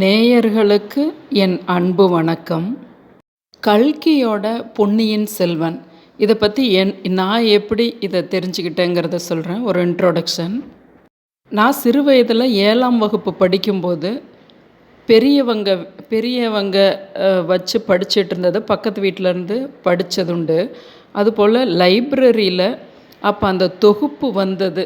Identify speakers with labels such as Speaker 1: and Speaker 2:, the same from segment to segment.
Speaker 1: நேயர்களுக்கு என் அன்பு வணக்கம் கல்கியோட பொன்னியின் செல்வன் இதை பற்றி என் நான் எப்படி இதை தெரிஞ்சுக்கிட்டேங்கிறத சொல்கிறேன் ஒரு இன்ட்ரோடக்ஷன் நான் சிறு வயதில் ஏழாம் வகுப்பு படிக்கும்போது பெரியவங்க பெரியவங்க வச்சு படிச்சுட்டு இருந்தது பக்கத்து வீட்டிலேருந்து படித்ததுண்டு அதுபோல் லைப்ரரியில் அப்போ அந்த தொகுப்பு வந்தது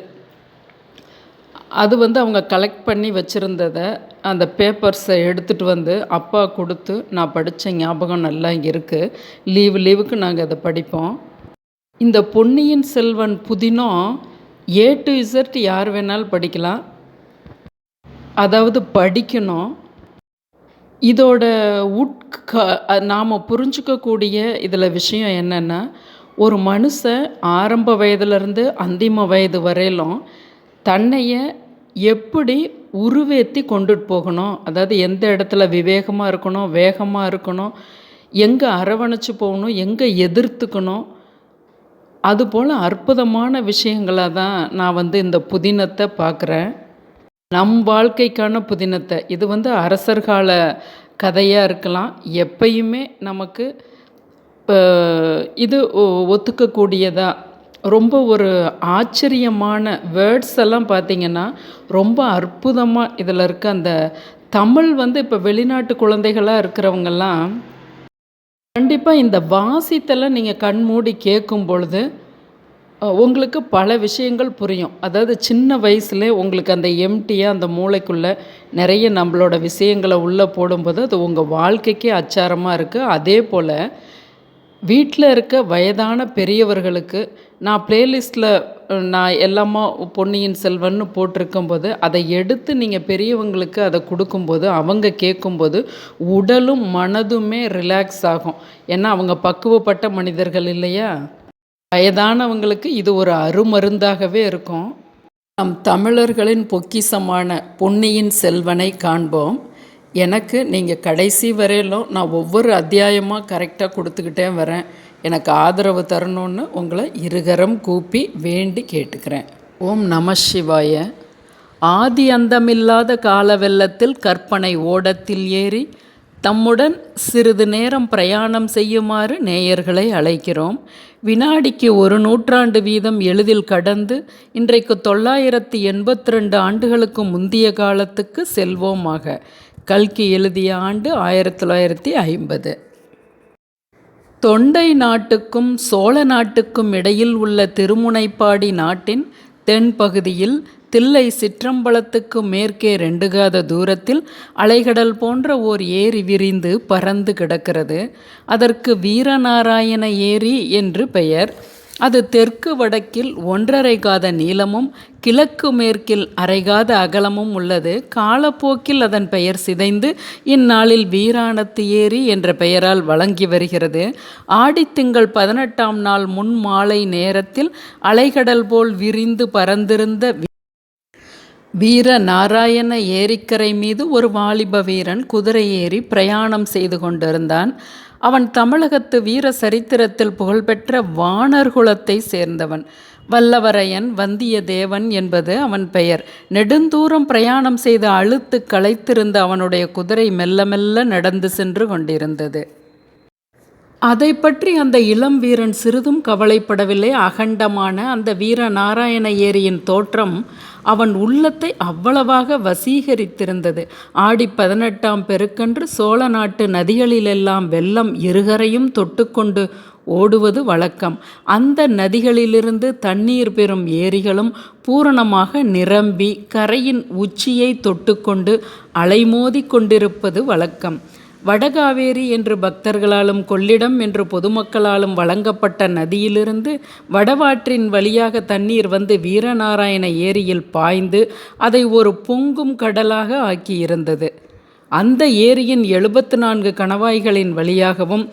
Speaker 1: அது வந்து அவங்க கலெக்ட் பண்ணி வச்சுருந்ததை அந்த பேப்பர்ஸை எடுத்துகிட்டு வந்து அப்பா கொடுத்து நான் படித்த ஞாபகம் நல்லா இருக்குது லீவு லீவுக்கு நாங்கள் அதை படிப்போம் இந்த பொன்னியின் செல்வன் புதினம் ஏ டு இசட் யார் வேணாலும் படிக்கலாம் அதாவது படிக்கணும் இதோட உட்க நாம் புரிஞ்சுக்கக்கூடிய இதில் விஷயம் என்னென்னா ஒரு மனுஷன் ஆரம்ப வயதுலேருந்து அந்திம வயது வரையிலும் தன்னைய எப்படி உருவேற்றி கொண்டுட்டு போகணும் அதாவது எந்த இடத்துல விவேகமாக இருக்கணும் வேகமாக இருக்கணும் எங்கே அரவணைச்சு போகணும் எங்கே எதிர்த்துக்கணும் அதுபோல் அற்புதமான விஷயங்களாக தான் நான் வந்து இந்த புதினத்தை பார்க்குறேன் நம் வாழ்க்கைக்கான புதினத்தை இது வந்து அரசர்கால கதையாக இருக்கலாம் எப்பயுமே நமக்கு இது ஒத்துக்கக்கூடியதாக ரொம்ப ஒரு ஆச்சரியமான வேர்ட்ஸ் எல்லாம் பார்த்திங்கன்னா ரொம்ப அற்புதமாக இதில் இருக்க அந்த தமிழ் வந்து இப்போ வெளிநாட்டு குழந்தைகளாக இருக்கிறவங்கெல்லாம் கண்டிப்பாக இந்த வாசித்தெல்லாம் நீங்கள் கண் மூடி கேட்கும் பொழுது உங்களுக்கு பல விஷயங்கள் புரியும் அதாவது சின்ன வயசுல உங்களுக்கு அந்த எம்டியாக அந்த மூளைக்குள்ளே நிறைய நம்மளோட விஷயங்களை உள்ளே போடும்போது அது உங்கள் வாழ்க்கைக்கே அச்சாரமாக இருக்குது அதே போல் வீட்டில் இருக்க வயதான பெரியவர்களுக்கு நான் ப்ளேலிஸ்ட்டில் நான் எல்லாமா பொன்னியின் செல்வன்னு போட்டிருக்கும்போது அதை எடுத்து நீங்கள் பெரியவங்களுக்கு அதை கொடுக்கும்போது அவங்க கேட்கும்போது உடலும் மனதுமே ரிலாக்ஸ் ஆகும் ஏன்னா அவங்க பக்குவப்பட்ட மனிதர்கள் இல்லையா வயதானவங்களுக்கு இது ஒரு அருமருந்தாகவே இருக்கும் நம் தமிழர்களின் பொக்கிசமான பொன்னியின் செல்வனை காண்போம் எனக்கு நீங்கள் கடைசி வரையிலும் நான் ஒவ்வொரு அத்தியாயமாக கரெக்டாக கொடுத்துக்கிட்டே வரேன் எனக்கு ஆதரவு தரணும்னு உங்களை இருகரம் கூப்பி வேண்டி கேட்டுக்கிறேன் ஓம் நம சிவாய ஆதி அந்தமில்லாத கால வெள்ளத்தில் கற்பனை ஓடத்தில் ஏறி தம்முடன் சிறிது நேரம் பிரயாணம் செய்யுமாறு நேயர்களை அழைக்கிறோம் வினாடிக்கு ஒரு நூற்றாண்டு வீதம் எளிதில் கடந்து இன்றைக்கு தொள்ளாயிரத்தி எண்பத்தி ரெண்டு ஆண்டுகளுக்கு முந்தைய காலத்துக்கு செல்வோமாக கல்கி எழுதிய ஆண்டு ஆயிரத்தி தொள்ளாயிரத்தி ஐம்பது தொண்டை நாட்டுக்கும் சோழ நாட்டுக்கும் இடையில் உள்ள திருமுனைப்பாடி நாட்டின் தென்பகுதியில் தில்லை சிற்றம்பலத்துக்கு மேற்கே ரெண்டுகாத தூரத்தில் அலைகடல் போன்ற ஓர் ஏரி விரிந்து பறந்து கிடக்கிறது அதற்கு வீரநாராயண ஏரி என்று பெயர் அது தெற்கு வடக்கில் ஒன்றரை காத நீளமும் கிழக்கு மேற்கில் அரைகாத அகலமும் உள்ளது காலப்போக்கில் அதன் பெயர் சிதைந்து இந்நாளில் வீராணத்து ஏரி என்ற பெயரால் வழங்கி வருகிறது ஆடித்திங்கள் பதினெட்டாம் நாள் முன் மாலை நேரத்தில் அலைகடல் போல் விரிந்து பறந்திருந்த வீர நாராயண ஏரிக்கரை மீது ஒரு வாலிப வீரன் குதிரை ஏறி பிரயாணம் செய்து கொண்டிருந்தான் அவன் தமிழகத்து வீர சரித்திரத்தில் புகழ்பெற்ற வானர்குலத்தை சேர்ந்தவன் வல்லவரையன் வந்தியத்தேவன் என்பது அவன் பெயர் நெடுந்தூரம் பிரயாணம் செய்து அழுத்து களைத்திருந்த அவனுடைய குதிரை மெல்ல மெல்ல நடந்து சென்று கொண்டிருந்தது அதை பற்றி அந்த இளம் வீரன் சிறிதும் கவலைப்படவில்லை அகண்டமான அந்த வீர நாராயண ஏரியின் தோற்றம் அவன் உள்ளத்தை அவ்வளவாக வசீகரித்திருந்தது ஆடி பதினெட்டாம் பெருக்கன்று சோழ நாட்டு நதிகளிலெல்லாம் வெள்ளம் இருகரையும் தொட்டுக்கொண்டு ஓடுவது வழக்கம் அந்த நதிகளிலிருந்து தண்ணீர் பெறும் ஏரிகளும் பூரணமாக நிரம்பி கரையின் உச்சியை தொட்டுக்கொண்டு அலைமோதி கொண்டிருப்பது வழக்கம் வடகாவேரி என்று பக்தர்களாலும் கொள்ளிடம் என்று பொதுமக்களாலும் வழங்கப்பட்ட நதியிலிருந்து வடவாற்றின் வழியாக தண்ணீர் வந்து வீரநாராயண ஏரியில் பாய்ந்து அதை ஒரு பொங்கும் கடலாக ஆக்கியிருந்தது அந்த ஏரியின் எழுபத்து நான்கு கணவாய்களின் வழியாகவும்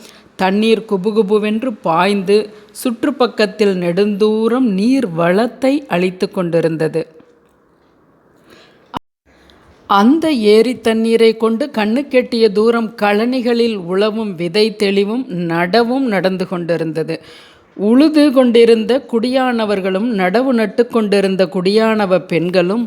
Speaker 1: தண்ணீர் குபுகுபுவென்று பாய்ந்து சுற்றுப்பக்கத்தில் நெடுந்தூரம் நீர் வளத்தை அளித்து கொண்டிருந்தது அந்த ஏரி தண்ணீரை கொண்டு கண்ணுக்கெட்டிய தூரம் கழனிகளில் உழவும் விதை தெளிவும் நடவும் நடந்து கொண்டிருந்தது உழுது கொண்டிருந்த குடியானவர்களும் நடவு நட்டு கொண்டிருந்த குடியானவ பெண்களும்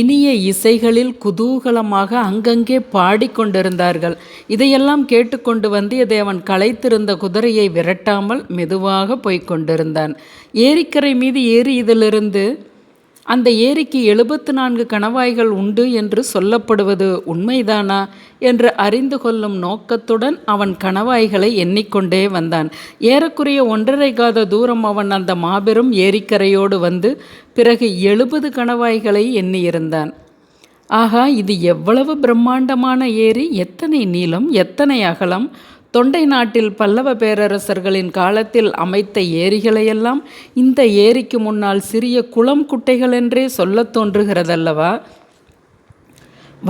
Speaker 1: இனிய இசைகளில் குதூகலமாக அங்கங்கே பாடிக்கொண்டிருந்தார்கள் இதையெல்லாம் கேட்டுக்கொண்டு வந்தியத்தேவன் களைத்திருந்த குதிரையை விரட்டாமல் மெதுவாக போய்க் கொண்டிருந்தான் ஏரிக்கரை மீது ஏறி இதிலிருந்து அந்த ஏரிக்கு எழுபத்து நான்கு கணவாய்கள் உண்டு என்று சொல்லப்படுவது உண்மைதானா என்று அறிந்து கொள்ளும் நோக்கத்துடன் அவன் கணவாய்களை எண்ணிக்கொண்டே வந்தான் ஏறக்குறைய ஒன்றரை காத தூரம் அவன் அந்த மாபெரும் ஏரிக்கரையோடு வந்து பிறகு எழுபது கணவாய்களை எண்ணியிருந்தான் ஆகா இது எவ்வளவு பிரம்மாண்டமான ஏரி எத்தனை நீளம் எத்தனை அகலம் தொண்டை நாட்டில் பல்லவ பேரரசர்களின் காலத்தில் அமைத்த ஏரிகளையெல்லாம் இந்த ஏரிக்கு முன்னால் சிறிய குளம் குட்டைகள் என்றே சொல்லத் தோன்றுகிறதல்லவா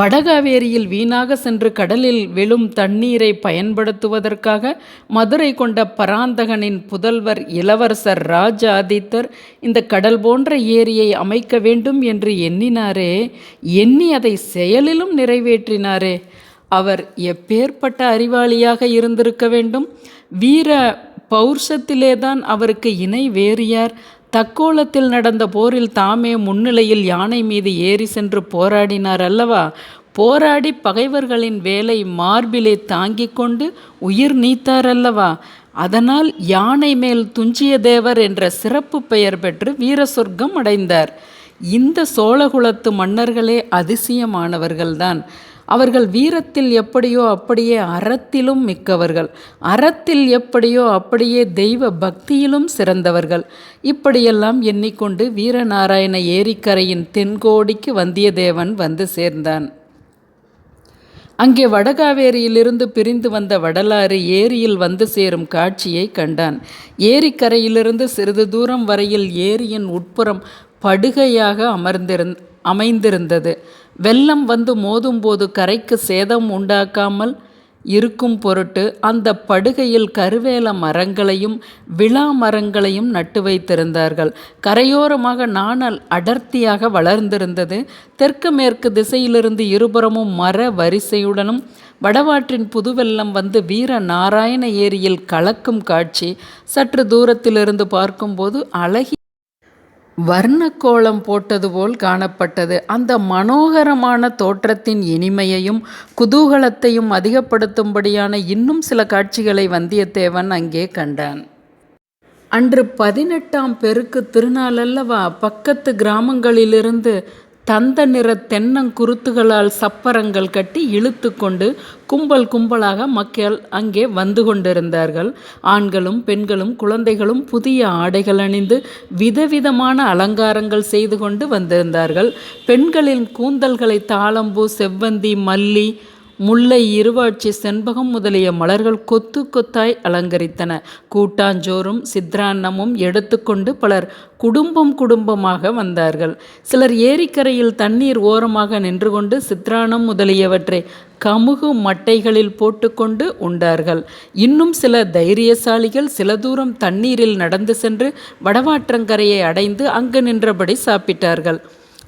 Speaker 1: வடகாவேரியில் வீணாக சென்று கடலில் விழும் தண்ணீரை பயன்படுத்துவதற்காக மதுரை கொண்ட பராந்தகனின் புதல்வர் இளவரசர் ராஜ் ஆதித்தர் இந்த கடல் போன்ற ஏரியை அமைக்க வேண்டும் என்று எண்ணினாரே எண்ணி அதை செயலிலும் நிறைவேற்றினாரே அவர் எப்பேற்பட்ட அறிவாளியாக இருந்திருக்க வேண்டும் வீர பௌர்ஷத்திலேதான் அவருக்கு இணை வேறு யார் தக்கோலத்தில் நடந்த போரில் தாமே முன்னிலையில் யானை மீது ஏறி சென்று போராடினார் அல்லவா போராடி பகைவர்களின் வேலை மார்பிலே தாங்கிக் கொண்டு உயிர் நீத்தார் அல்லவா அதனால் யானை மேல் துஞ்சிய தேவர் என்ற சிறப்பு பெயர் பெற்று வீர சொர்க்கம் அடைந்தார் இந்த சோழகுலத்து மன்னர்களே அதிசயமானவர்கள்தான் அவர்கள் வீரத்தில் எப்படியோ அப்படியே அறத்திலும் மிக்கவர்கள் அறத்தில் எப்படியோ அப்படியே தெய்வ பக்தியிலும் சிறந்தவர்கள் இப்படியெல்லாம் எண்ணிக்கொண்டு வீரநாராயண ஏரிக்கரையின் தென்கோடிக்கு வந்தியத்தேவன் வந்து சேர்ந்தான் அங்கே வடகாவேரியிலிருந்து பிரிந்து வந்த வடலாறு ஏரியில் வந்து சேரும் காட்சியை கண்டான் ஏரிக்கரையிலிருந்து சிறிது தூரம் வரையில் ஏரியின் உட்புறம் படுகையாக அமர்ந்திருந் அமைந்திருந்தது வெள்ளம் வந்து மோதும்போது கரைக்கு சேதம் உண்டாக்காமல் இருக்கும் பொருட்டு அந்த படுகையில் கருவேல மரங்களையும் விழா மரங்களையும் நட்டு வைத்திருந்தார்கள் கரையோரமாக நாணல் அடர்த்தியாக வளர்ந்திருந்தது தெற்கு மேற்கு திசையிலிருந்து இருபுறமும் மர வரிசையுடனும் வடவாற்றின் புதுவெல்லம் வந்து வீர நாராயண ஏரியில் கலக்கும் காட்சி சற்று தூரத்திலிருந்து பார்க்கும்போது அழகி வர்ணக்கோலம் போட்டது போல் காணப்பட்டது அந்த மனோகரமான தோற்றத்தின் இனிமையையும் குதூகலத்தையும் அதிகப்படுத்தும்படியான இன்னும் சில காட்சிகளை வந்தியத்தேவன் அங்கே கண்டான் அன்று பதினெட்டாம் பெருக்கு திருநாளல்லவா பக்கத்து கிராமங்களிலிருந்து தந்த நிற தென்னங்குருத்துகளால் சப்பரங்கள் கட்டி இழுத்து கொண்டு கும்பல் கும்பலாக மக்கள் அங்கே வந்து கொண்டிருந்தார்கள் ஆண்களும் பெண்களும் குழந்தைகளும் புதிய ஆடைகள் அணிந்து விதவிதமான அலங்காரங்கள் செய்து கொண்டு வந்திருந்தார்கள் பெண்களின் கூந்தல்களை தாளம்பூ செவ்வந்தி மல்லி முல்லை இருவாட்சி செண்பகம் முதலிய மலர்கள் கொத்து கொத்தாய் அலங்கரித்தன கூட்டாஞ்சோறும் சித்ரான்னமும் எடுத்துக்கொண்டு பலர் குடும்பம் குடும்பமாக வந்தார்கள் சிலர் ஏரிக்கரையில் தண்ணீர் ஓரமாக நின்று கொண்டு சித்ராணம் முதலியவற்றை கமுகு மட்டைகளில் போட்டுக்கொண்டு உண்டார்கள் இன்னும் சில தைரியசாலிகள் சில தூரம் தண்ணீரில் நடந்து சென்று வடவாற்றங்கரையை அடைந்து அங்கு நின்றபடி சாப்பிட்டார்கள்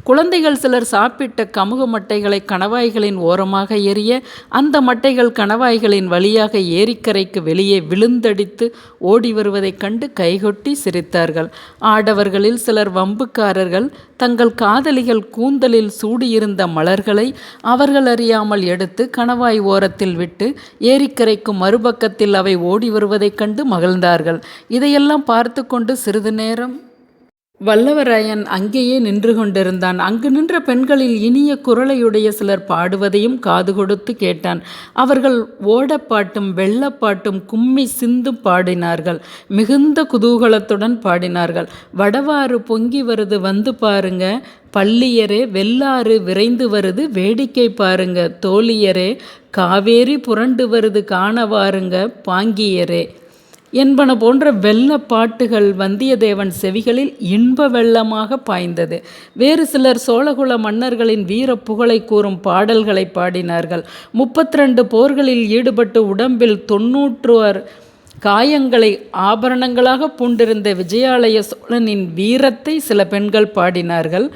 Speaker 1: குழந்தைகள் சிலர் சாப்பிட்ட கமுக மட்டைகளை கணவாய்களின் ஓரமாக எரிய அந்த மட்டைகள் கணவாய்களின் வழியாக ஏரிக்கரைக்கு வெளியே விழுந்தடித்து ஓடி வருவதைக் கண்டு கைகொட்டி சிரித்தார்கள் ஆடவர்களில் சிலர் வம்புக்காரர்கள் தங்கள் காதலிகள் கூந்தலில் சூடியிருந்த மலர்களை அவர்கள் அறியாமல் எடுத்து கணவாய் ஓரத்தில் விட்டு ஏரிக்கரைக்கு மறுபக்கத்தில் அவை ஓடி வருவதைக் கண்டு மகிழ்ந்தார்கள் இதையெல்லாம் பார்த்து கொண்டு சிறிது நேரம் வல்லவராயன் அங்கேயே நின்று கொண்டிருந்தான் அங்கு நின்ற பெண்களில் இனிய குரலையுடைய சிலர் பாடுவதையும் காது கொடுத்து கேட்டான் அவர்கள் ஓடப்பாட்டும் வெள்ளப்பாட்டும் கும்மி சிந்து பாடினார்கள் மிகுந்த குதூகலத்துடன் பாடினார்கள் வடவாறு பொங்கி வருது வந்து பாருங்க பள்ளியரே வெள்ளாறு விரைந்து வருது வேடிக்கை பாருங்க தோழியரே காவேரி புரண்டு வருது காண வாருங்க பாங்கியரே என்பன போன்ற வெள்ள பாட்டுகள் வந்தியத்தேவன் செவிகளில் இன்ப வெள்ளமாக பாய்ந்தது வேறு சிலர் சோழகுல மன்னர்களின் வீர புகழை கூறும் பாடல்களை பாடினார்கள் ரெண்டு போர்களில் ஈடுபட்டு உடம்பில் தொன்னூற்றுவர் காயங்களை ஆபரணங்களாக பூண்டிருந்த விஜயாலய சோழனின் வீரத்தை சில பெண்கள் பாடினார்கள்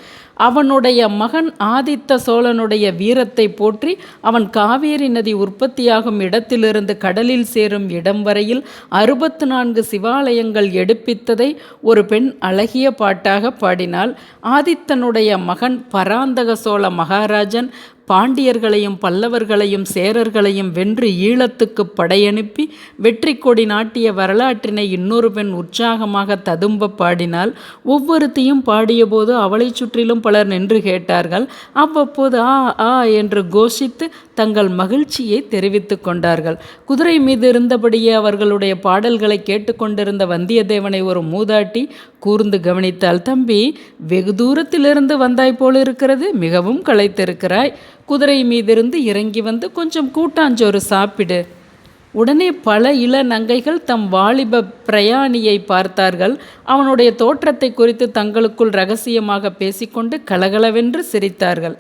Speaker 1: அவனுடைய மகன் ஆதித்த சோழனுடைய வீரத்தை போற்றி அவன் காவேரி நதி உற்பத்தியாகும் இடத்திலிருந்து கடலில் சேரும் இடம் வரையில் அறுபத்து நான்கு சிவாலயங்கள் எடுப்பித்ததை ஒரு பெண் அழகிய பாட்டாக பாடினாள் ஆதித்தனுடைய மகன் பராந்தக சோழ மகாராஜன் பாண்டியர்களையும் பல்லவர்களையும் சேரர்களையும் வென்று ஈழத்துக்கு படையனுப்பி வெற்றி கொடி நாட்டிய வரலாற்றினை இன்னொரு பெண் உற்சாகமாக ததும்ப பாடினால் ஒவ்வொருத்தையும் பாடியபோது அவளை சுற்றிலும் பலர் நின்று கேட்டார்கள் அவ்வப்போது ஆ ஆ என்று கோஷித்து தங்கள் மகிழ்ச்சியை தெரிவித்து கொண்டார்கள் குதிரை மீது இருந்தபடியே அவர்களுடைய பாடல்களை கேட்டுக்கொண்டிருந்த வந்தியத்தேவனை ஒரு மூதாட்டி கூர்ந்து கவனித்தால் தம்பி வெகு தூரத்திலிருந்து வந்தாய் போல் இருக்கிறது மிகவும் களைத்திருக்கிறாய் குதிரை மீதிருந்து இறங்கி வந்து கொஞ்சம் கூட்டாஞ்சோறு சாப்பிடு உடனே பல இள நங்கைகள் தம் வாலிப பிரயாணியை பார்த்தார்கள் அவனுடைய தோற்றத்தை குறித்து தங்களுக்குள் ரகசியமாக பேசிக்கொண்டு கலகலவென்று சிரித்தார்கள்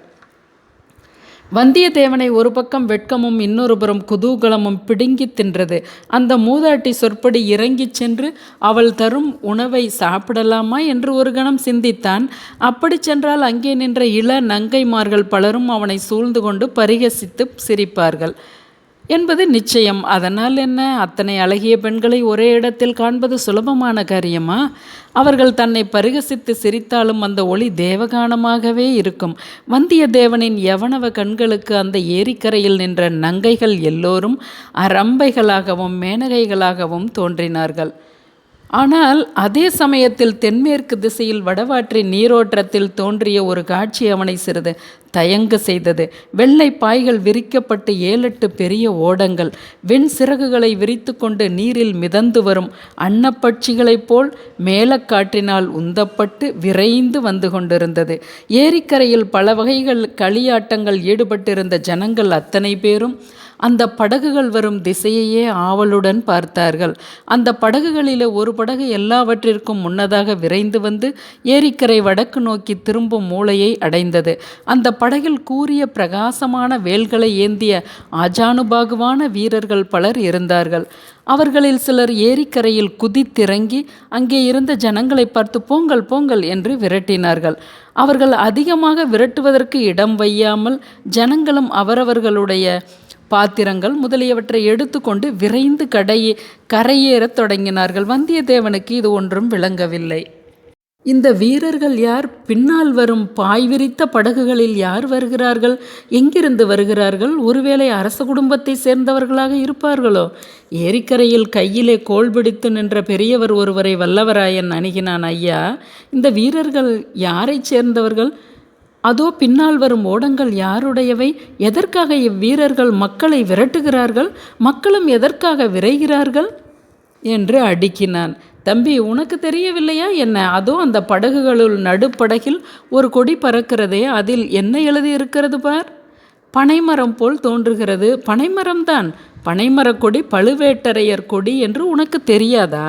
Speaker 1: வந்தியத்தேவனை ஒரு பக்கம் வெட்கமும் இன்னொரு புறம் குதூகலமும் பிடுங்கி தின்றது அந்த மூதாட்டி சொற்படி இறங்கிச் சென்று அவள் தரும் உணவை சாப்பிடலாமா என்று ஒரு கணம் சிந்தித்தான் அப்படி சென்றால் அங்கே நின்ற இள நங்கைமார்கள் பலரும் அவனை சூழ்ந்து கொண்டு பரிகசித்து சிரிப்பார்கள் என்பது நிச்சயம் அதனால் என்ன அத்தனை அழகிய பெண்களை ஒரே இடத்தில் காண்பது சுலபமான காரியமா அவர்கள் தன்னை பரிகசித்து சிரித்தாலும் அந்த ஒளி தேவகானமாகவே இருக்கும் வந்தியத்தேவனின் யவனவ கண்களுக்கு அந்த ஏரிக்கரையில் நின்ற நங்கைகள் எல்லோரும் அரம்பைகளாகவும் மேனகைகளாகவும் தோன்றினார்கள் ஆனால் அதே சமயத்தில் தென்மேற்கு திசையில் வடவாற்றின் நீரோற்றத்தில் தோன்றிய ஒரு காட்சி அவனை சிறிது தயங்க செய்தது வெள்ளை பாய்கள் விரிக்கப்பட்டு ஏழெட்டு பெரிய ஓடங்கள் வெண் சிறகுகளை விரித்து கொண்டு நீரில் மிதந்து வரும் அன்னப்பட்சிகளைப் போல் மேலக்காற்றினால் உந்தப்பட்டு விரைந்து வந்து கொண்டிருந்தது ஏரிக்கரையில் பல வகைகள் களியாட்டங்கள் ஈடுபட்டிருந்த ஜனங்கள் அத்தனை பேரும் அந்த படகுகள் வரும் திசையையே ஆவலுடன் பார்த்தார்கள் அந்த படகுகளில் ஒரு படகு எல்லாவற்றிற்கும் முன்னதாக விரைந்து வந்து ஏரிக்கரை வடக்கு நோக்கி திரும்பும் மூளையை அடைந்தது அந்த படகில் கூறிய பிரகாசமான வேல்களை ஏந்திய அஜானுபாகுவான வீரர்கள் பலர் இருந்தார்கள் அவர்களில் சிலர் ஏரிக்கரையில் குதித்திறங்கி அங்கே இருந்த ஜனங்களை பார்த்து போங்கள் போங்கள் என்று விரட்டினார்கள் அவர்கள் அதிகமாக விரட்டுவதற்கு இடம் வையாமல் ஜனங்களும் அவரவர்களுடைய பாத்திரங்கள் முதலியவற்றை எடுத்துக்கொண்டு விரைந்து கடையே கரையேறத் தொடங்கினார்கள் வந்தியத்தேவனுக்கு இது ஒன்றும் விளங்கவில்லை இந்த வீரர்கள் யார் பின்னால் வரும் பாய் விரித்த படகுகளில் யார் வருகிறார்கள் எங்கிருந்து வருகிறார்கள் ஒருவேளை அரச குடும்பத்தை சேர்ந்தவர்களாக இருப்பார்களோ ஏரிக்கரையில் கையிலே கோல் பிடித்து நின்ற பெரியவர் ஒருவரை வல்லவராயன் அணுகினான் ஐயா இந்த வீரர்கள் யாரை சேர்ந்தவர்கள் அதோ பின்னால் வரும் ஓடங்கள் யாருடையவை எதற்காக இவ்வீரர்கள் மக்களை விரட்டுகிறார்கள் மக்களும் எதற்காக விரைகிறார்கள் என்று அடுக்கினான் தம்பி உனக்கு தெரியவில்லையா என்ன அதோ அந்த படகுகளுள் நடுப்படகில் ஒரு கொடி பறக்கிறதே அதில் என்ன எழுதியிருக்கிறது பார் பனைமரம் போல் தோன்றுகிறது பனைமரம்தான் கொடி பழுவேட்டரையர் கொடி என்று உனக்கு தெரியாதா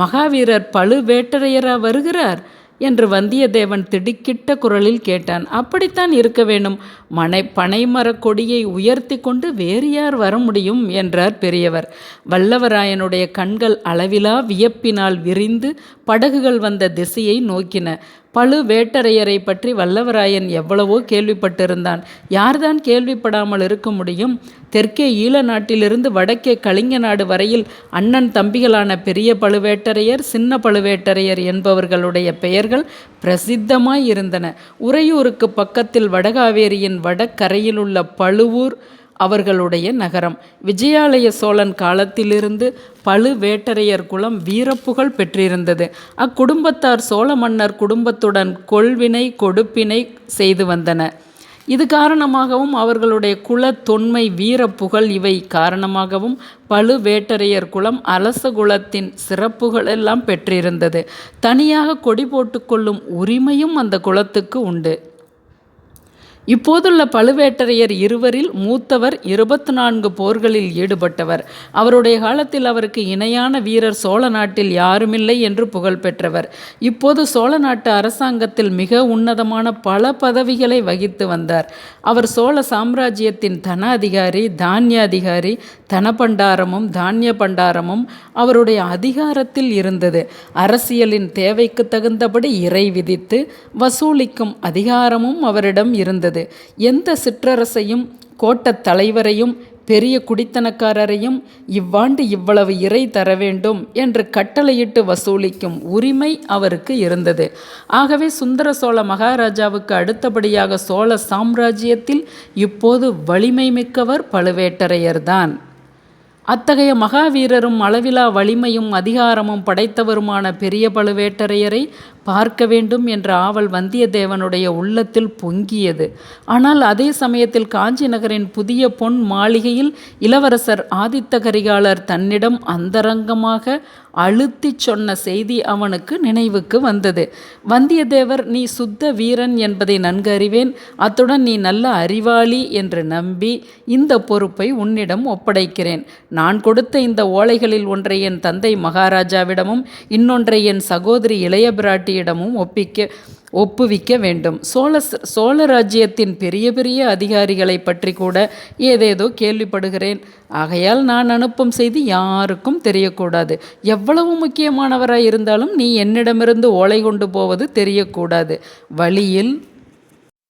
Speaker 1: மகாவீரர் பழுவேட்டரையரா வருகிறார் என்று வந்தியத்தேவன் திடுக்கிட்ட குரலில் கேட்டான் அப்படித்தான் இருக்க வேணும் மனை பனைமரக் கொடியை உயர்த்தி கொண்டு வேறு யார் வர முடியும் என்றார் பெரியவர் வல்லவராயனுடைய கண்கள் அளவிலா வியப்பினால் விரிந்து படகுகள் வந்த திசையை நோக்கின பழுவேட்டரையரை பற்றி வல்லவராயன் எவ்வளவோ கேள்விப்பட்டிருந்தான் யார்தான் கேள்விப்படாமல் இருக்க முடியும் தெற்கே ஈழ நாட்டிலிருந்து வடக்கே கலிங்க நாடு வரையில் அண்ணன் தம்பிகளான பெரிய பழுவேட்டரையர் சின்ன பழுவேட்டரையர் என்பவர்களுடைய பெயர்கள் பிரசித்தமாய் இருந்தன உறையூருக்கு பக்கத்தில் வடகாவேரியின் வடக்கரையில் உள்ள பழுவூர் அவர்களுடைய நகரம் விஜயாலய சோழன் காலத்திலிருந்து பழுவேட்டரையர் குலம் வீரப்புகழ் பெற்றிருந்தது அக்குடும்பத்தார் சோழ மன்னர் குடும்பத்துடன் கொள்வினை கொடுப்பினை செய்து வந்தன இது காரணமாகவும் அவர்களுடைய குல தொன்மை வீர புகழ் இவை காரணமாகவும் பழுவேட்டரையர் குலம் அரச குலத்தின் சிறப்புகளெல்லாம் பெற்றிருந்தது தனியாக கொடி போட்டுக்கொள்ளும் உரிமையும் அந்த குலத்துக்கு உண்டு இப்போதுள்ள பழுவேட்டரையர் இருவரில் மூத்தவர் இருபத்தி நான்கு போர்களில் ஈடுபட்டவர் அவருடைய காலத்தில் அவருக்கு இணையான வீரர் சோழ நாட்டில் யாருமில்லை என்று புகழ் பெற்றவர் இப்போது சோழ நாட்டு அரசாங்கத்தில் மிக உன்னதமான பல பதவிகளை வகித்து வந்தார் அவர் சோழ சாம்ராஜ்யத்தின் தன அதிகாரி தானிய அதிகாரி தனபண்டாரமும் தானிய பண்டாரமும் அவருடைய அதிகாரத்தில் இருந்தது அரசியலின் தேவைக்கு தகுந்தபடி இறை விதித்து வசூலிக்கும் அதிகாரமும் அவரிடம் இருந்தது இருக்கிறது எந்த சிற்றரசையும் கோட்டத் தலைவரையும் பெரிய குடித்தனக்காரரையும் இவ்வாண்டு இவ்வளவு இறை தர வேண்டும் என்று கட்டளையிட்டு வசூலிக்கும் உரிமை அவருக்கு இருந்தது ஆகவே சுந்தர சோழ மகாராஜாவுக்கு அடுத்தபடியாக சோழ சாம்ராஜ்யத்தில் இப்போது வலிமை மிக்கவர் பழுவேட்டரையர்தான் அத்தகைய மகாவீரரும் அளவிலா வலிமையும் அதிகாரமும் படைத்தவருமான பெரிய பழுவேட்டரையரை பார்க்க வேண்டும் என்ற ஆவல் வந்தியத்தேவனுடைய உள்ளத்தில் பொங்கியது ஆனால் அதே சமயத்தில் காஞ்சி நகரின் புதிய பொன் மாளிகையில் இளவரசர் ஆதித்த கரிகாலர் தன்னிடம் அந்தரங்கமாக அழுத்தி சொன்ன செய்தி அவனுக்கு நினைவுக்கு வந்தது வந்தியத்தேவர் நீ சுத்த வீரன் என்பதை நன்கு அறிவேன் அத்துடன் நீ நல்ல அறிவாளி என்று நம்பி இந்த பொறுப்பை உன்னிடம் ஒப்படைக்கிறேன் நான் கொடுத்த இந்த ஓலைகளில் ஒன்றை என் தந்தை மகாராஜாவிடமும் இன்னொன்றை என் சகோதரி இளைய பிராட்டியிடம் அரசரிடமும் ஒப்பிக்க ஒப்புவிக்க வேண்டும் சோழ சோழ ராஜ்யத்தின் பெரிய பெரிய அதிகாரிகளை பற்றி கூட ஏதேதோ கேள்விப்படுகிறேன் ஆகையால் நான் அனுப்பும் செய்தி யாருக்கும் தெரியக்கூடாது எவ்வளவு முக்கியமானவராய் இருந்தாலும் நீ என்னிடமிருந்து ஓலை கொண்டு போவது தெரியக்கூடாது வழியில்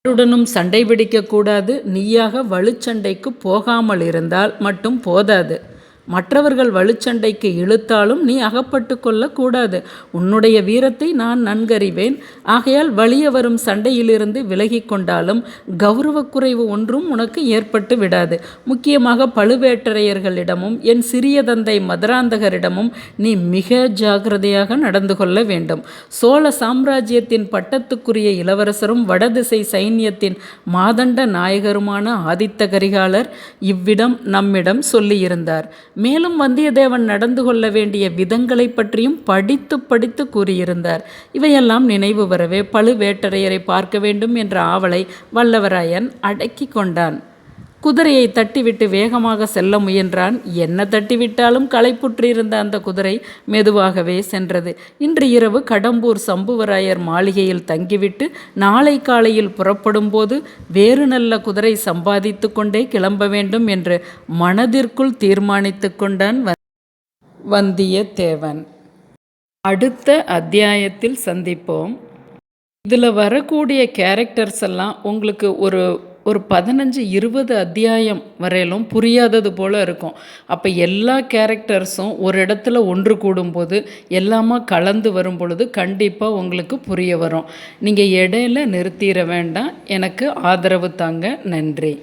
Speaker 1: யாருடனும் சண்டை பிடிக்கக்கூடாது நீயாக வலுச்சண்டைக்கு போகாமல் இருந்தால் மட்டும் போதாது மற்றவர்கள் வலுச்சண்டைக்கு இழுத்தாலும் நீ அகப்பட்டு கொள்ளக்கூடாது உன்னுடைய வீரத்தை நான் நன்கறிவேன் ஆகையால் வலிய வரும் சண்டையிலிருந்து விலகி கொண்டாலும் கௌரவ குறைவு ஒன்றும் உனக்கு ஏற்பட்டு விடாது முக்கியமாக பழுவேட்டரையர்களிடமும் என் சிறிய தந்தை மதுராந்தகரிடமும் நீ மிக ஜாகிரதையாக நடந்து கொள்ள வேண்டும் சோழ சாம்ராஜ்யத்தின் பட்டத்துக்குரிய இளவரசரும் வடதிசை சைன்யத்தின் மாதண்ட நாயகருமான ஆதித்த கரிகாலர் இவ்விடம் நம்மிடம் சொல்லியிருந்தார் மேலும் வந்தியத்தேவன் நடந்து கொள்ள வேண்டிய விதங்களை பற்றியும் படித்து படித்து கூறியிருந்தார் இவையெல்லாம் நினைவு வரவே பழுவேட்டரையரை பார்க்க வேண்டும் என்ற ஆவலை வல்லவராயன் அடக்கி கொண்டான் குதிரையை தட்டிவிட்டு வேகமாக செல்ல முயன்றான் என்ன தட்டிவிட்டாலும் களைப்புற்றிருந்த அந்த குதிரை மெதுவாகவே சென்றது இன்று இரவு கடம்பூர் சம்புவராயர் மாளிகையில் தங்கிவிட்டு நாளை காலையில் புறப்படும் போது வேறு நல்ல குதிரை சம்பாதித்து கொண்டே கிளம்ப வேண்டும் என்று மனதிற்குள் தீர்மானித்து கொண்டான் வந்தியத்தேவன் அடுத்த அத்தியாயத்தில் சந்திப்போம் இதில் வரக்கூடிய கேரக்டர்ஸ் எல்லாம் உங்களுக்கு ஒரு ஒரு பதினஞ்சு இருபது அத்தியாயம் வரையிலும் புரியாதது போல் இருக்கும் அப்போ எல்லா கேரக்டர்ஸும் ஒரு இடத்துல ஒன்று கூடும்போது எல்லாமே கலந்து வரும் பொழுது கண்டிப்பாக உங்களுக்கு புரிய வரும் நீங்கள் இடையில நிறுத்திட வேண்டாம் எனக்கு ஆதரவு தாங்க நன்றி